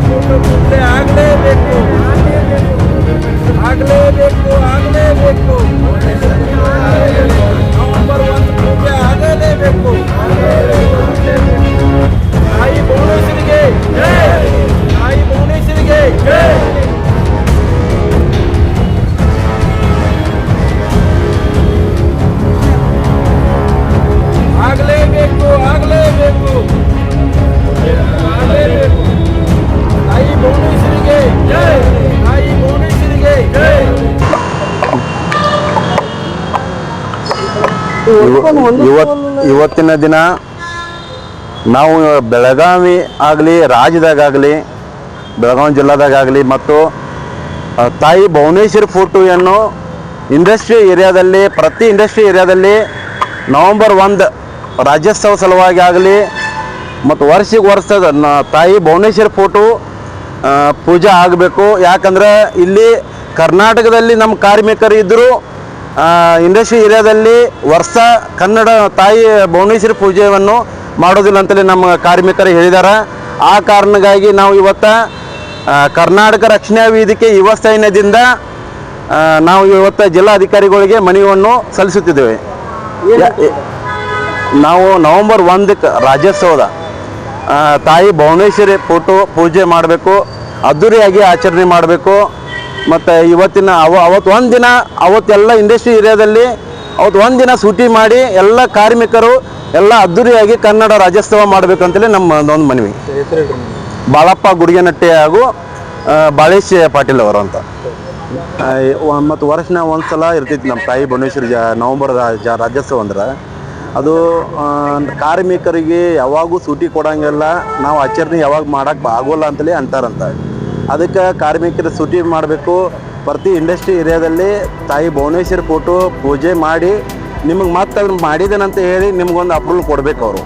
Bhuvneshwar photo ಇವತ್ ಇವತ್ತಿನ ದಿನ ನಾವು ಬೆಳಗಾವಿ ಆಗಲಿ ರಾಜ್ಯದಾಗಲಿ ಬೆಳಗಾವಿ ಜಿಲ್ಲಾದಾಗಲಿ ಮತ್ತು ತಾಯಿ ಭುವನೇಶ್ವರಿ ಫೋಟೋಯನ್ನು ಇಂಡಸ್ಟ್ರಿ ಏರಿಯಾದಲ್ಲಿ ಪ್ರತಿ ಇಂಡಸ್ಟ್ರಿ ಏರಿಯಾದಲ್ಲಿ ನವಂಬರ್ ಒಂದು ರಾಜ್ಯೋತ್ಸವ ಸಲುವಾಗಿ ಆಗಲಿ ಮತ್ತು ವರ್ಷಕ್ಕೆ ವರ್ಷದ ತಾಯಿ ಭುವನೇಶ್ವರಿ ಫೋಟೋ ಪೂಜೆ ಆಗಬೇಕು. ಯಾಕಂದರೆ ಇಲ್ಲಿ ಕರ್ನಾಟಕದಲ್ಲಿ ನಮ್ಮ ಕಾರ್ಮಿಕರು ಇದ್ದರು ಇಂಡಸ್ಟ್ರಿ ಏರಿಯಾದಲ್ಲಿ ವರ್ಷ ಕನ್ನಡ ತಾಯಿ ಭುವನೇಶ್ವರಿ ಪೂಜೆಯನ್ನು ಮಾಡೋದಿಲ್ಲ ಅಂತೇಳಿ ನಮ್ಮ ಕಾರ್ಮಿಕರು ಹೇಳಿದ್ದಾರೆ ಆ ಕಾರಣಕ್ಕಾಗಿ ನಾವು ಇವತ್ತ ಕರ್ನಾಟಕ ರಕ್ಷಣಾ ವೇದಿಕೆ ಯುವ ಸೈನ್ಯದಿಂದ ನಾವು ಇವತ್ತು ಜಿಲ್ಲಾಧಿಕಾರಿಗಳಿಗೆ ಮನವಿಯನ್ನು ಸಲ್ಲಿಸುತ್ತಿದ್ದೇವೆ. ನಾವು ನವೆಂಬರ್ ಒಂದಕ್ಕೆ ರಾಜ್ಯೋತ್ಸವದ ತಾಯಿ ಭುವನೇಶ್ವರಿ ಫೋಟೋ ಪೂಜೆ ಮಾಡಬೇಕು ಅದ್ದೂರಿಯಾಗಿ ಆಚರಣೆ ಮಾಡಬೇಕು. ಮತ್ತು ಇವತ್ತಿನ ಅವ ಅವತ್ತು ಒಂದು ದಿನ ಅವತ್ತೆಲ್ಲ ಇಂಡಸ್ಟ್ರಿ ಏರಿಯಾದಲ್ಲಿ ಅವತ್ತು ಒಂದು ದಿನ ಸೂಟಿ ಮಾಡಿ ಎಲ್ಲ ಕಾರ್ಮಿಕರು ಎಲ್ಲ ಅದ್ದೂರಿಯಾಗಿ ಕನ್ನಡ ರಾಜ್ಯೋತ್ಸವ ಮಾಡಬೇಕಂತೇಳಿ ನಮ್ಮ ಒಂದು ಮನವಿ. ಬಾಳಪ್ಪ ಗುಡಿಗೆನಟ್ಟೆ ಹಾಗೂ ಬಾಳೇಶ್ ಪಾಟೀಲ್ ಅವರು ಅಂತ. ಮತ್ತು ವರ್ಷನ ಒಂದು ಸಲ ಇರ್ತೈತಿ ನಮ್ಮ ತಾಯಿ ಭುವನೇಶ್ವರಿ ಜ ನವಂಬರ್ ರಾಜ್ಯೋತ್ಸವ ಅಂದ್ರೆ. ಅದು ಕಾರ್ಮಿಕರಿಗೆ ಯಾವಾಗೂ ಸೂಟಿ ಕೊಡೋಂಗಿಲ್ಲ ನಾವು ಆಚರಣೆ ಯಾವಾಗ ಮಾಡೋಕ್ಕೆ ಆಗೋಲ್ಲ ಅಂತಲೇ ಅಂತಾರಂತ. ಅದಕ್ಕೆ ಕಾರ್ಮಿಕರ ಸೂಟಿ ಮಾಡಬೇಕು. ಪ್ರತಿ ಇಂಡಸ್ಟ್ರಿ ಏರಿಯಾದಲ್ಲಿ ತಾಯಿ ಭುವನೇಶ್ವರಿ ಕೊಟ್ಟು ಪೂಜೆ ಮಾಡಿ ನಿಮಗೆ ಮತ್ತೆ ಅದನ್ನು ಮಾಡಿದೇನಂತ ಹೇಳಿ ನಿಮ್ಗೊಂದು ಅಪ್ರೂವಲ್ ಕೊಡಬೇಕು ಅವರು.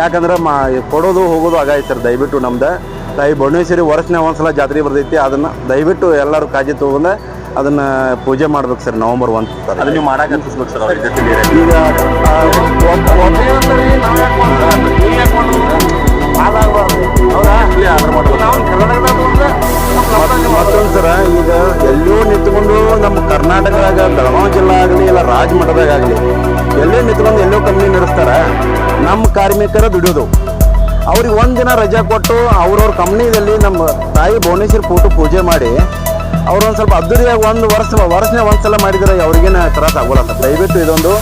ಯಾಕಂದ್ರೆ ಮಾ ಕೊಡೋದು ಹೋಗೋದು ಆಗೈತೆ ಸರ್ ದಯವಿಟ್ಟು ನಮ್ದು. ತಾಯಿ ಭುವನೇಶ್ವರಿ ವರ್ಷನ ಒಂದ್ಸಲ ಜಾತ್ರೆ ಬರ್ತೈತಿ ಅದನ್ನು ದಯವಿಟ್ಟು ಎಲ್ಲರೂ ಕಾಜಿ ತೊಗೊಂಡು ಅದನ್ನು ಪೂಜೆ ಮಾಡ್ಬೇಕು ಸರ್ ನವಂಬರ್ ಒಂದ್ ಅದನ್ನ ನೀವು ಮಾಡಕ್ಕೆ ಅನ್ಸ್ಬೇಕು ಸರ್ ಅವ್ರಿಗೆ ಜೊತೆ ಈಗ ಆಗಲಿ ಎಲ್ಲೇ ನಿಂತ್ಕೊಂಡು ಎಲ್ಲೋ ಕಂಪ್ನಿ ನಡೆಸ್ತಾರ. ನಮ್ಮ ಕಾರ್ಮಿಕರ ದುಡಿಯೋದು. ಅವ್ರಿಗೆ ಒಂದಿನ ರಜಾ ಕೊಟ್ಟು ಅವ್ರವ್ರ ಕಂಪ್ನಿದಲ್ಲಿ ನಮ್ಮ ತಾಯಿ ಭುವನೇಶ್ವರಿ ಫೋಟೋ ಪೂಜೆ ಮಾಡಿ, ಅವ್ರು ಒಂದು ಸ್ವಲ್ಪ ಅದ್ದೂರಿಯಾಗಿ ಒಂದು ವರ್ಷ ವರ್ಷನೇ ಒಂದ್ಸಲ ಮಾಡಿದರೆ ಅವ್ರಿಗೇನು ತ್ರಾಸ ಆಗೋಲ್ಲ ದಯವಿಟ್ಟು ಇದೊಂದು